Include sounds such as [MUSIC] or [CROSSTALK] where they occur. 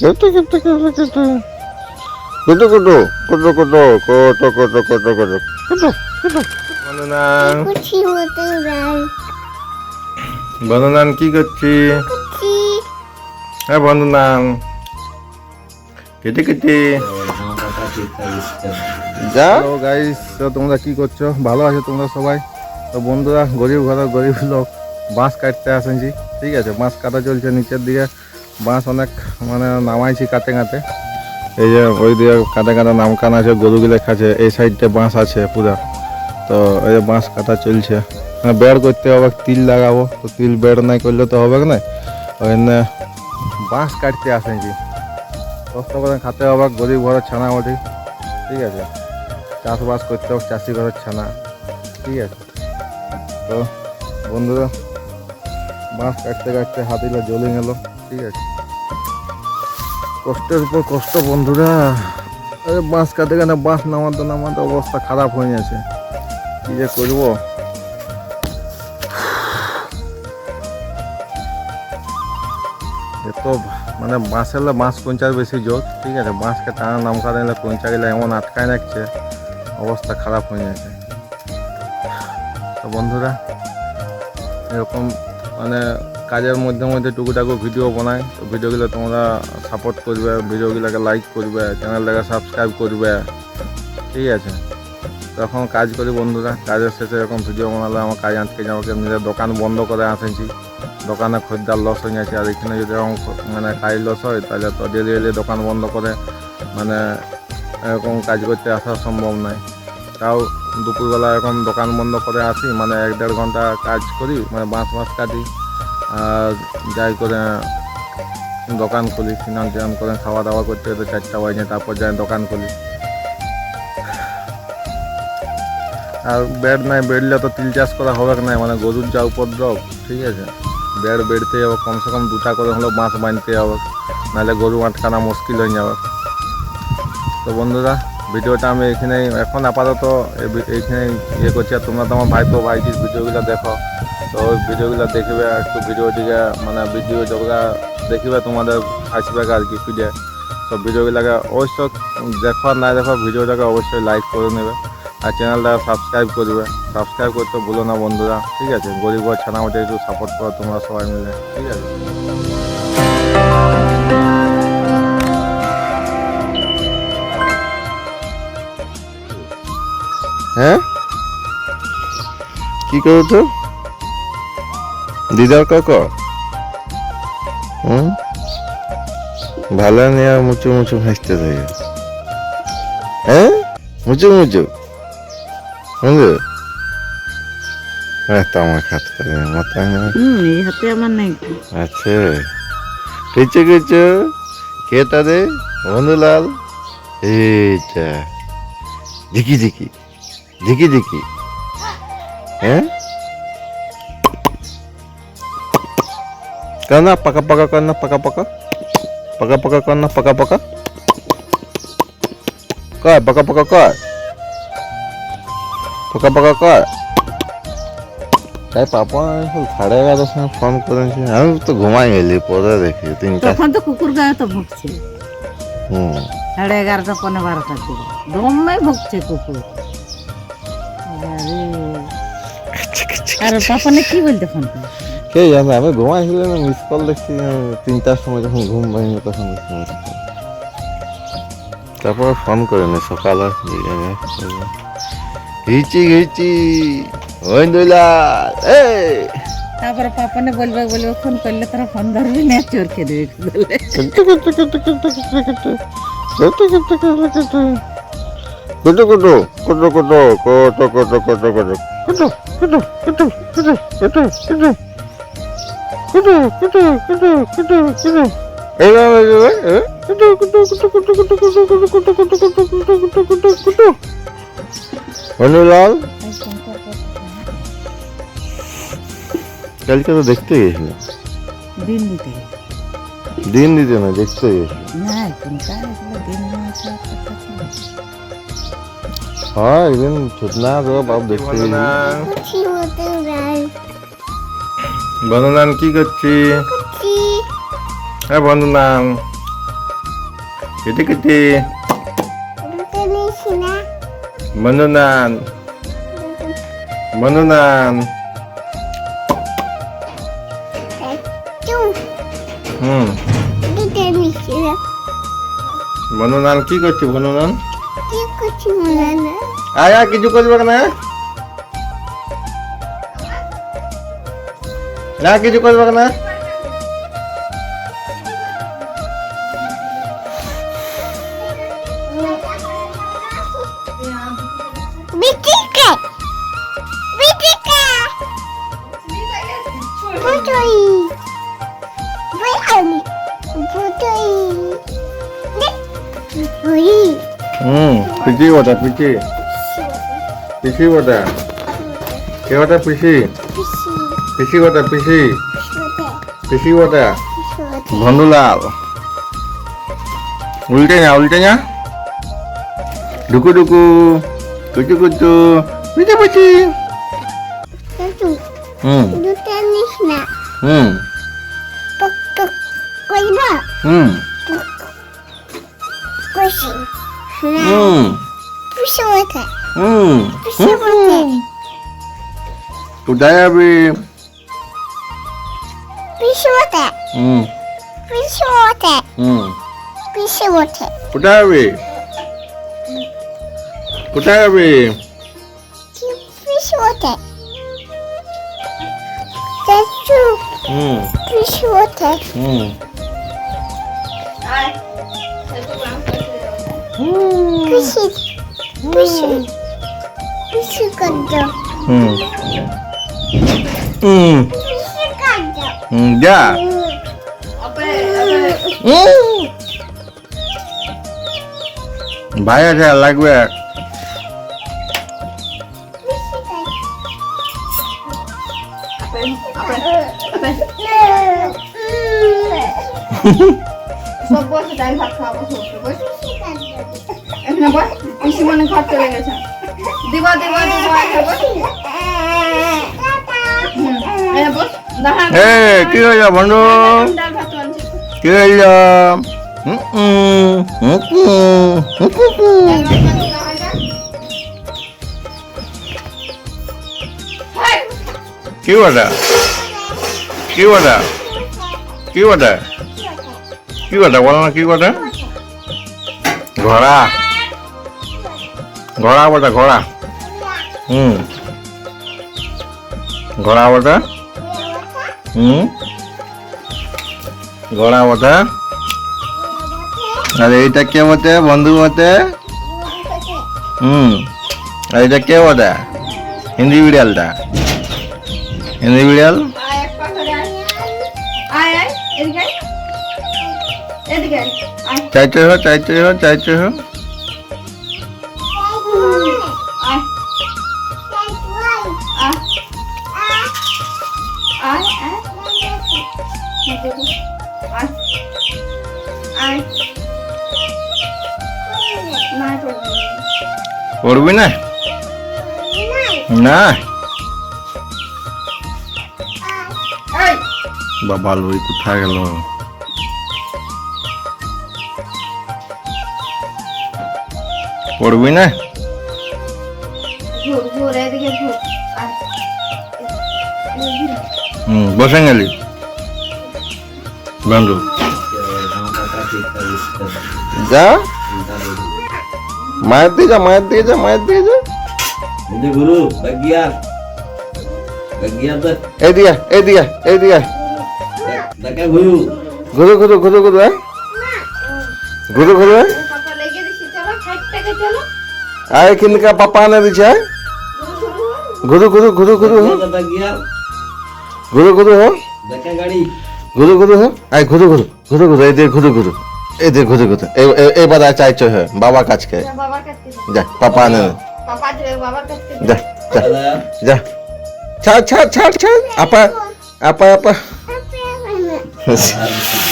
কুটু কুটু কুটু কুটু কুটু কুটু কুটু কুটু কুটু বননান কুচি হতে যাই বননান কি করছি হ্যাঁ বননান কেটে কেটে যা হ্যালো গাইস তো তোমরা কি করছ? ভালো আছো তোমরা সবাই? তো বন্ধুরা গরিব ঘর গরিব লোক বাঁশ কাটতে আসেছি ঠিক আছে বাঁশ কাটা চলছে নিচের দিকে। বাঁশ অনেক মানে নামাইছি কাটে কাটে এই যে ওই দিকে কাটে কাটে নামকান আছে গরুগুলো খাচ্ছে এই সাইডটা বাঁশ আছে পুরা। তো এই যে বাঁশ কাটা চলছে। মানে বেড় করতে হবে, তিল লাগাবো। তো তিল বেড় নাই করলে তো হবে না। ওই জন্য বাঁশ কাটতে আসেছি কষ্ট করে খাতে হবে, গরিব ঘরের ছানা ওঠি ঠিক আছে। চাষবাস করতে হোক, চাষি ঘরের ছানা। ঠিক আছে। তো বন্ধুরা, বাঁশ কাটতে কাটতে হাতিলা জ্বলে গেল। ঠিক আছে। কষ্টের উপর কষ্ট, বন্ধুরা। বাঁশ কাটতে কাটতে বাঁশ নামাতে নামাতে অবস্থা খারাপ হয়ে গেছে। কি যে করব? এত মানে বাঁশ এলে বাঁশ কোনচার বেশি জোর, ঠিক আছে? বাঁশকে টানা নামকা দিলে কোনচা গেলে এমন আটকায় রাখছে, অবস্থা খারাপ হয়ে যাচ্ছে তো বন্ধুরা, এরকম মানে কাজের মধ্যে মধ্যে টুকুটাকু ভিডিও বানাই তো ভিডিওগুলো তোমরা সাপোর্ট করবে ভিডিওগুলোকে লাইক করবে চ্যানেলটাকে সাবস্ক্রাইব করবে। ঠিক আছে? তখন কাজ করি বন্ধুরা, কাজের শেষে এরকম ভিডিও বানালে আমার কাজ আটকে যাব নিজের দোকান বন্ধ করে আসেছি দোকানে খরিদ্দার লস হয়ে গেছে। আর এখানে যদি এরকম মানে কাজ লস হয়, তাহলে তো ডেলি ডেলি দোকান বন্ধ করে মানে এরকম কাজ করতে আসা সম্ভব নয়। তাও দুপুরবেলা এরকম দোকান বন্ধ করে আসি মানে এক দেড় ঘণ্টা কাজ করি মানে বাঁশ মাছ কাটি। যাই করে দোকান খুলি, স্নান টান করে খাওয়া দাওয়া করতে তো চারটা বাজে, তারপর যাই দোকান খুলি। আর বেড নাই, বেড়লে তো তিল চাষ করা হবে না মানে গরুর যা উপদ্রব, ঠিক আছে? বেড় বেড়তে হবে, কমসে কম দুটা করে হলেও বাঁশ বাঁধতে হবে, নাহলে গরু আটকানা মুশকিল হয়ে যাবে। তো বন্ধুরা, ভিডিওটা আমি এখানে এখন আপাতত এই এইখানে ইয়ে করছি। আর তোমরা তো আমার ভাইপো ভাইটির ভিডিওগুলো দেখো। তো ওই ভিডিওগুলো দেখবে একটু ভিডিওটিকে মানে ভিডিও যেগুলো দেখবে, তোমাদের আসবে আর কি ফিডে তো ভিডিওগুলোকে অবশ্যই দেখো না দেখো ভিডিওটাকে অবশ্যই লাইক করে নেবে। আর চ্যানেলটা সাবস্ক্রাইব করবে। সাবস্ক্রাইব করতে ভুলো না বন্ধুরা, ঠিক আছে? গরিব ছানা ওটা একটু সাপোর্ট করো তোমরা সবাই মিলে, ঠিক আছে? হ্যাঁ? কি করো তো? দিদার কাক? হুম? ভালো নিয়ে মুচু মুচু হাসতে থাকে। হ্যাঁ? মুচু মুচু? বুঝলো হ্যাঁ তো আমার খাতে এই হাতে আমার নাই। আচ্ছা কিছু কিছু খেতা দে বন্ধুলাল এইটা ঝিকি ঝিকি ঝিকি ঝিকি হ্যাঁ? करना पका पका करना पका पका पका पका करना पका पका कर पका पका कर पका पका कर তাই পাপা এখন সাড়ে এগারোটার সময় ফোন করেছে আমি তো ঘুমাই গেলি পরে দেখি তিনটা তখন তো কুকুর গায়ে তো ভুগছে হুম সাড়ে এগারোটা পনেরো বারোটার দিকে দমে ভুগছে কুকুর আরে আর পাপনে কি বলতে ফোন করে কে জানে আমি ঘুমাইছিলাম মিস কল দেখছি তিনটার সময় যখন ঘুম ভাঙলো তখন। তারপর ফোন করেনি সকালে ঘিচি ঘিচি ওই দইলাল এই তারপরে পাপনে বলবে বলবে ফোন করলে তারা ফোন ধরবে না চোর খেয়ে কুটু কুটু কুটু কুটু কুটু কুটু কুটু কুটু কুটু কুটু কুটু কুটু কুটু কুটু অনুলাল? কালকে তো দেখতে গেছিলাম। দিন দিতে। দিন দিতে না দেখতে। হ্যাঁ একদিন ছুটনা তো বাপ দেখতে Banunan ki kecil. Kecil. Eh banunan. Kecil kecil. Kecil ni sini. Banunan. Banunan. Hmm. Kecil ni sini. Banunan ki kecil banunan. Kecil kecil banunan. Ayah kecil kecil mana? না কিছু করবে না। হুম পিসি ওটা পিসি। পিসি ওটা কে ওটা পিসি? পিসি ওটা পিসি? পিসি ছোটে ভন্দুলাল উল্টে না উল্টে না। ঢুকু ঢুকু। কুচু কুচু। পিচি চাচু হুম। হুম। হুম। না হুম। হুম। ওঠে কোথায় যাবি? পিসি ওঠে হুম পিসি ওঠে হুম পিসি ওঠে কোথায় যাবি কোথায় যাবি পিসি ওঠে চাচু হুম পিসি ওঠে হুম পিসি পিসি পিসি হুম ভাই আছে লাগবে মনে ঘর চলে গেছে দিব দিব দিব বস এ কি হইল বন্ধু? কি হইল। কি ওটা কি ওটা কি ওটা কি ওটা বলো না কি ওটা ঘোড়া। ঘোড়া বটা ঘোড়া। হুম। ঘোড়া বটা হুম? ঘোড়া বটা। আর এইটা কে বটে? বন্ধু বটে? হুম। আর এটা কে বটে? হিন্দি বিড়ালটা। হিন্দি বিড়াল? চাইতে হো চাইতে হো চাইতে হো না। পড়বি। না? না। এই। বাবা লই কোথায় গেল? পড়বি না? হুম বসে গেলি। বন্ধু। যা। মায়ের দিয়ে যা মায়ের দিয়ে যা মায়ের দিয়ে যা. Bagian এই দিয়া এই দিয়া এই দিয়া daknya guru. ঘুরো ঘুরো ঘুরো ঘুরো হ্যাঁ ঘুরো ঘুরো হ্যাঁ দিছি আর থেকে পাপা আনে হ্যাঁ ঘুরো ঘুরো ঘুরো ঘুরো হ্যাঁ ঘুরো ঘুরো হ্যাঁ ঘুরো ঘুরো হ্যাঁ আয় ঘুরো ঘুরো ঘুরো ঘুরো এই দিয়ে ঘুরো ঘুরো এই ঘুরে ঘুরো। এবার আর চাইছো হ্যাঁ বাবা কাছকে যা বাবার পাপা আনে। বাবার যা যা যা। ছাড় ছাড় ছাড় ছাড়। আপা আপা আপা. [LAUGHS]